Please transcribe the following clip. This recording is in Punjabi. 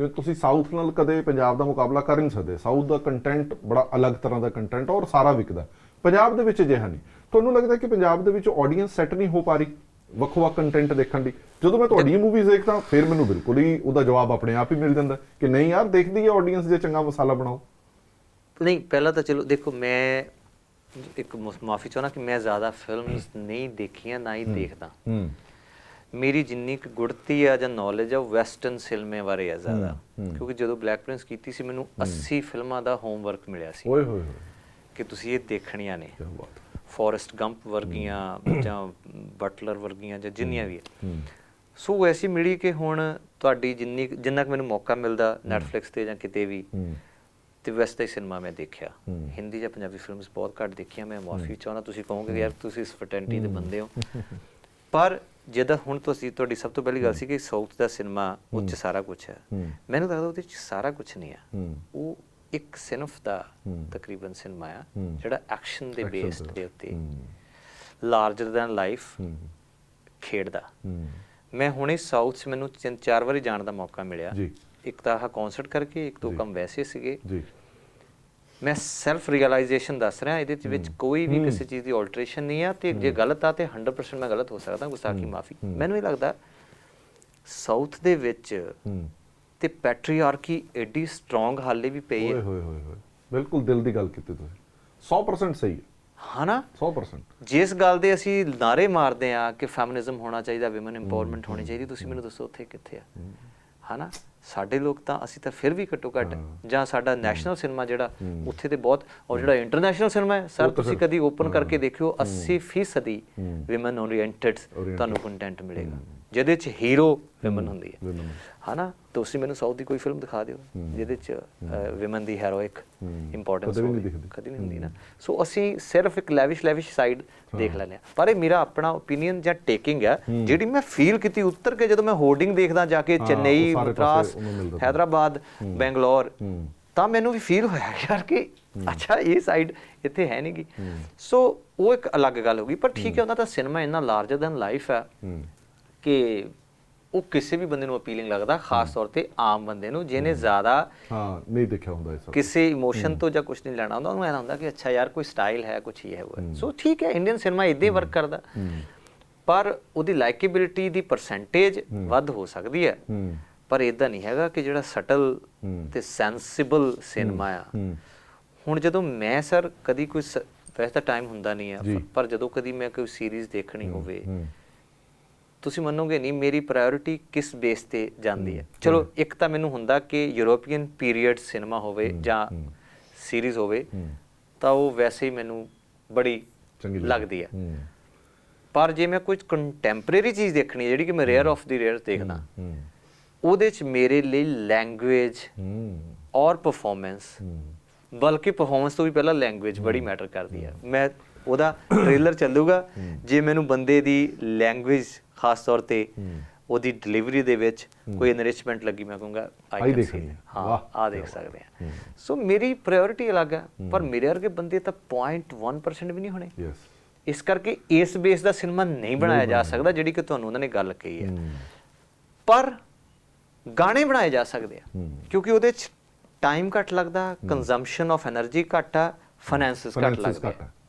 ਜਿਵੇਂ ਤੁਸੀਂ ਸਾਊਥ ਨਾਲ ਕਦੇ ਪੰਜਾਬ ਦਾ ਮੁਕਾਬਲਾ ਕਰ ਨਹੀਂ ਸਕਦੇ। ਸਾਊਥ ਦਾ ਕੰਟੈਂਟ ਬੜਾ ਅਲੱਗ ਤਰ੍ਹਾਂ ਦਾ ਕੰਟੈਂਟ ਔਰ ਸਾਰਾ ਵਿਕਦਾ ਪੰਜਾਬ ਦੇ ਵਿੱਚ ਅਜਿਹਾ ਨਹੀਂ। ਤੁਹਾਨੂੰ ਲੱਗਦਾ ਕਿ ਪੰਜਾਬ ਦੇ ਵਿੱਚ ਆਡੀਅנס ਸੈੱਟ ਨਹੀਂ ਹੋ ਪਾ ਰਹੀ ਵੱਖੋ ਵੱਖ ਕੰਟੈਂਟ ਦੇਖਣ ਦੀ? ਜਦੋਂ ਮੈਂ ਤੁਹਾਡੀ ਮੂਵੀਜ਼ ਦੇਖਦਾ ਫਿਰ ਮੈਨੂੰ ਬਿਲਕੁਲ ਹੀ ਉਹਦਾ ਜਵਾਬ ਆਪਣੇ ਆਪ ਹੀ ਮਿਲ ਜਾਂਦਾ ਕਿ ਨਹੀਂ ਯਾਰ ਦੇਖਦੀ ਹੈ ਆਡੀਅנס ਜੇ ਚੰਗਾ ਮਸਾਲਾ ਬਣਾਓ। ਨਹੀਂ ਪਹਿਲਾਂ ਤਾਂ ਚਲੋ ਦੇਖੋ ਮੈਂ ਇੱਕ ਮਾਫੀ ਚਾਹਣਾ ਕਿ ਮੈਂ ਜ਼ਿਆਦਾ ਫਿਲਮਸ ਨਹੀਂ ਦੇਖੀਆਂ ਨਾ ਹੀ। ਦੇਖਦਾ। ਹੂੰ। ਮੇਰੀ ਜਿੰਨੀ ਕੁ ਗੁੜਤੀ ਆ ਜਾਂ ਨੌਲੇਜ ਆ ਉਹ ਵੈਸਟਰਨ ਸਿਨੇਮੇ ਬਾਰੇ ਆ ਜ਼ਿਆਦਾ। ਕਿਉਂਕਿ ਜਦੋਂ ਬਲੈਕ ਪ੍ਰਿੰਸ ਕੀਤੀ ਸੀ ਮੈਨੂੰ 80 ਫਿਲਮਾਂ ਦਾ ਹੋਮਵਰਕ ਮਿਲਿਆ ਸੀ। ਓਏ ਹੋਏ ਕਿ ਤੁਸੀਂ ਇਹ ਦੇਖਣੀਆਂ ਨੇ। ਫੋਰੈਸਟ ਗੰਪ ਵਰਗੀਆਂ ਜਾਂ ਬਟਲਰ ਵਰਗੀਆਂ ਜਾਂ ਜਿੰਨੀਆਂ ਵੀ ਸੋ ਐਸੀ ਮਿਲੀ ਕਿ ਹੁਣ ਤੁਹਾਡੀ ਜਿੰਨੀ ਜਿੰਨਾ ਕੁ ਮੈਨੂੰ ਮੌਕਾ ਮਿਲਦਾ ਨੈਟਫਲਿਕਸ ਤੇ ਜਾਂ ਕਿਤੇ ਵੀ ਤੇ ਵੈਸਟ ਸਿਨੇਮਾ ਮੈਂ ਦੇਖਿਆ। ਹਿੰਦੀ ਜਾਂ ਪੰਜਾਬੀ ਫਿਲਮਸ ਬਹੁਤ ਘੱਟ ਦੇਖੀਆਂ ਮੈਂ ਮਾਫੀ ਚਾਹੁੰਦਾ ਤੁਸੀਂ ਕਹੋਗੇ ਯਾਰ ਤੁਸੀਂ ਇਸ ਫਰਟੈਂਟੀ ਦੇ ਬੰਦੇ ਹੋ। ਪਰ ਜਦੋਂ ਹੁਣ ਤੁਸੀਂ ਤੁਹਾਡੀ ਸਭ ਤੋਂ ਪਹਿਲੀ ਗੱਲ ਸੀ ਕਿ ਸਾਊਥ ਦਾ ਸਿਨੇਮਾ ਉਹ 'ਚ ਸਾਰਾ ਕੁਝ ਹੈ। ਮੈਨੂੰ ਲੱਗਦਾ ਉਹਦੇ 'ਚ ਸਾਰਾ ਕੁਝ ਨਹੀਂ ਹੈ। ਹੂੰ। ਉਹ ਇੱਕ ਸਿਨਫ ਦਾ। ਤਕਰੀਬਨ ਸਿਨੇਮਾ ਆ ਹੂੰ। ਜਿਹੜਾ ਐਕਸ਼ਨ ਦੇ ਬੇਸਡ ਤੇ। ਦੇ ਉੱਤੇ ਲਾਰਜਰ ਦੈਨ ਲਾਈਫ ਖੇਡਦਾ। ਮੈਂ ਹੁਣੇ ਸਾਊਥ 'ਚ ਮੈਨੂੰ ਤਿੰਨ ਚਾਰ ਵਾਰੀ ਜਾਣ ਦਾ ਮੌਕਾ ਮਿਲਿਆ। ਇੱਕ ਤਾਂ ਆਹ ਕਨਸਰਟ ਕਰਕੇ ਇੱਕ ਦੋ। ਕੰਮ ਵੈਸੇ ਸੀਗੇ। ਜੀ। ਮੈਂ ਸੈਲਫ ਰਿਅਲਾਈਜੇਸ਼ਨ ਦੱਸ ਰਿਹਾ ਇਹਦੇ ਵਿੱਚ ਕੋਈ ਵੀ ਕਿਸੇ ਚੀਜ਼ ਦੀ ਆਲਟਰੇਸ਼ਨ ਨਹੀਂ ਆ ਤੇ ਜੇ ਗਲਤ ਆ ਤੇ 100% ਮੈਂ ਗਲਤ ਹੋ ਸਕਦਾ ਗੁਸਤਾਖੀ ਮਾਫੀ। ਮੈਨੂੰ ਇਹ ਲੱਗਦਾ ਸਾਊਥ ਦੇ ਵਿੱਚ ਤੇ ਪੈਟਰੀਆਰਕੀ ਐਡੀ ਸਟਰੋਂਗ ਹਾਲੇ ਵੀ ਪਈ ਓਏ ਹੈ ਹੋਏ ਹੋਏ ਹੋਏ ਬਿਲਕੁਲ ਦਿਲ ਦੀ ਗੱਲ ਕੀਤੀ ਤੁਸੀਂ। 100% ਸਹੀ ਹੈ। ਹਨਾ? 100% ਜਿਸ ਗੱਲ ਦੇ ਅਸੀਂ ਨਾਰੇ ਮਾਰਦੇ ਆ ਕਿ ਫੈਮਿਨਿਜ਼ਮ ਹੋਣਾ ਚਾਹੀਦਾ ਔਮਨ ਇੰਪਾਵਰਮੈਂਟ ਹੋਣੀ ਚਾਹੀਦੀ ਤੁਸੀਂ ਮੈਨੂੰ ਦੱਸੋ ਉੱਥੇ ਕਿੱਥੇ ਆ। ਹਨਾ? ਸਾਡੇ ਲੋਕ ਤਾਂ ਅਸੀਂ ਤਾਂ ਫਿਰ ਵੀ ਘੱਟੋ ਘੱਟ ਜਾਂ ਸਾਡਾ ਨੈਸ਼ਨਲ ਸਿਨੇਮਾ ਜਿਹੜਾ ਉੱਥੇ ਤੇ ਬਹੁਤ ਔਰ ਜਿਹੜਾ ਇੰਟਰਨੈਸ਼ਨਲ ਸਿਨੇਮਾ ਹੈ ਸਰ ਤੁਸੀਂ ਕਦੀ ਓਪਨ ਕਰਕੇ ਦੇਖਿਓ 80% ਔਮਨ ਓਰੀਐਂਟਡ ਤੁਹਾਨੂੰ ਕੰਟੈਂਟ ਮਿਲੇਗਾ। ਜਿਹਦੇ ਚ ਹੀਰੋ ਔਮਨ ਹੁੰਦੀ ਹੈ। ਹਨਾ? ਤੁਸੀਂ ਮੈਨੂੰ ਸਾਊਥ ਦੀ ਕੋਈ ਫਿਲਮ ਦਿਖਾ ਦਿਓ ਜਿਹਦੇ ਚ ਔਮਨ ਦੀ ਹੈਰੋਇਕ ਇੰਪੋਰਟੈਂਸ ਕਦੇ ਨਹੀਂ ਹੁੰਦੀ ਨਾ। ਸੋ ਅਸੀਂ ਸਿਰਫ ਇੱਕ ਲੈਵਿਸ਼ ਲੈਵਿਸ਼ ਸਾਈਡ ਦੇਖ ਲੈਂਦੇ ਹਾਂ। ਪਰ ਇਹ ਮੇਰਾ ਆਪਣਾ ਓਪੀਨੀਅਨ ਜਾਂ ਟੇਕਿੰਗ ਹੈ ਜਿਹੜੀ ਮੈਂ ਫੀਲ ਕੀਤੀ ਉੱਤਰ ਕੇ ਜਦੋਂ ਮੈਂ ਹੋਰਡਿੰਗ ਦੇਖਦਾ ਜਾ ਕੇ ਚੇਨਈ ਮਦਰਾਸ। ਹੈਦਰਾਬਾਦ ਬੈਂਗਲੌਰ ਤਾਂ ਮੈਨੂੰ ਵੀ ਫੀਲ ਹੋਇਆ ਯਾਰ ਕਿ ਅੱਛਾ ਇਹ ਸਾਈਡ ਇੱਥੇ ਹੈ ਨਹੀਂਗੀ ਸੋ ਉਹ ਇੱਕ ਅਲੱਗ ਗੱਲ ਹੋ ਗਈ ਪਰ ਠੀਕ ਹੈ ਉਹਨਾਂ ਦਾ ਸਿਨੇਮਾ ਇੰਨਾ ਲਾਰਜਰ ਦੈਨ ਲਾਈਫ ਹੂੰ। ਕਿ ਉਹ ਕਿਸੇ ਵੀ ਬੰਦੇ ਨੂੰ ਅਪੀਲਿੰਗ ਲੱਗਦਾ ਖਾਸ ਤੌਰ ਤੇ ਆਮ ਬੰਦੇ ਨੂੰ ਜਿਹਨੇ ਜ਼ਿਆਦਾ ਹਾਂ ਨਹੀਂ ਦੇਖਿਆ ਹੁੰਦਾ ਇਹ ਸਭ। ਕਿਸੇ ਇਮੋਸ਼ਨ ਤੋਂ ਜਾਂ ਕੁਝ ਨਹੀਂ ਲੈਣਾ ਹੁੰਦਾ ਉਹਨੂੰ ਐਂ ਹੁੰਦਾ ਕਿ ਅੱਛਾ ਯਾਰ ਕੋਈ ਸਟਾਈਲ ਹੈ ਕੁਝ ਹੀ ਹੈ ਉਹ। ਸੋ ਠੀਕ ਹੈ ਇੰਡੀਅਨ ਸਿਨੇਮਾ ਇਦਾਂ ਵਰਕ ਕਰਦਾ। ਪਰ ਉਹਦੀ ਲਾਈਕੇਬਿਲਿਟੀ ਦੀ ਪਰਸੈਂਟੇਜ ਵੱਧ ਹੋ ਸਕਦੀ ਹੈ। ਪਰ ਇਦਾਂ ਨਹੀਂ ਹੈਗਾ ਕਿ ਜਿਹੜਾ ਸਟਲ। ਤੇ ਸੈਂਸਿਬਲ ਸਿਨੇਮਾ ਆ। ਹੁਣ ਜਦੋਂ ਮੈਂ ਸਰ ਕਦੀ ਕੋਈ ਵੈਸੇ ਤਾਂ ਟਾਈਮ ਹੁੰਦਾ ਨਹੀਂ ਆ। ਪਰ ਜਦੋਂ ਕਦੀ ਮੈਂ ਕੋਈ ਸੀਰੀਜ਼ ਦੇਖਣੀ ਹੋਵੇ ਤੁਸੀਂ ਮੰਨੋਗੇ ਨਹੀਂ ਮੇਰੀ ਪ੍ਰਾਇੋਰਟੀ ਕਿਸ ਬੇਸ ਤੇ ਜਾਂਦੀ ਹੈ? ਚਲੋ ਇੱਕ ਤਾਂ ਮੈਨੂੰ ਹੁੰਦਾ ਕਿ ਯੂਰੋਪੀਅਨ ਪੀਰੀਅਡ ਸਿਨੇਮਾ ਹੋਵੇ ਜਾਂ ਸੀਰੀਜ਼ ਹੋਵੇ ਤਾਂ ਉਹ ਵੈਸੇ ਹੀ ਮੈਨੂੰ ਬੜੀ ਚੰਗੀ ਲੱਗਦੀ ਹੈ। ਪਰ ਜੇ ਮੈਂ ਕੁਝ ਕੰਟੈਂਪਰੇਰੀ ਚੀਜ਼ ਦੇਖਣੀ ਹੈ ਜਿਹੜੀ ਕਿ ਮੈਂ ਰੇਅਰ ਆਫ ਦੀ ਰੇਅਰ ਦੇਖਦਾ ਉਹਦੇ ਚ ਮੇਰੇ ਲਈ ਲੈਂਗੁਏਜ ਔਰ ਪਰਫਾਰਮੈਂਸ ਬਲਕਿ ਪਰਫਾਰਮੈਂਸ ਤੋਂ ਵੀ ਪਹਿਲਾਂ ਲੈਂਗੁਏਜ ਬੜੀ ਮੈਟਰ ਕਰਦੀ ਹੈ। ਮੈਂ ਉਹਦਾ ਟ੍ਰੇਲਰ ਚੱਲੂਗਾ। ਜੇ ਮੈਨੂੰ ਬੰਦੇ ਦੀ ਲੈਂਗੁਏਜ ਖਾਸ ਤੌਰ ਤੇ ਉਹਦੀ ਡਿਲੀਵਰੀ ਦੇ ਵਿੱਚ ਕੋਈ ਐਨਰਿਚਮੈਂਟ ਲੱਗੀ ਮੈਂ ਕਹੂੰਗਾ ਆਈ ਦੇਖਣੀ ਹਾਂ। ਆ ਦੇਖ ਸਕਦੇ ਆ ਸੋ ਮੇਰੀ ਪ੍ਰਾਇੋਰਟੀ ਅਲੱਗ ਆ ਪਰ ਮੇਰੇ ਵਰਗੇ ਬੰਦੇ ਤਾਂ 0.1% ਵੀ ਨਹੀਂ ਹੋਣੇ। ਯੈਸ ਇਸ ਕਰਕੇ ਇਸ ਬੇਸ ਦਾ ਸਿਨੇਮਾ ਨਹੀਂ ਬਣਾਇਆ ਜਾ ਸਕਦਾ ਜਿਹੜੀ ਕਿ ਤੁਹਾਨੂੰ ਉਹਨਾਂ ਨੇ ਗੱਲ ਕਹੀ ਹੈ। ਪਰ ਗਾਣੇ ਬਣਾਏ ਜਾ ਸਕਦੇ ਆ ਕਿਉਂਕਿ ਉਹਦੇ ਚ ਟਾਈਮ ਘੱਟ ਲੱਗਦਾ ਕੰਜ਼ੰਪਸ਼ਨ ਆਫ એનર્ਜੀ ਘੱਟ ਆ ਫਾਈਨੈਂਸਸ ਘੱਟ ਲੱਗਦੇ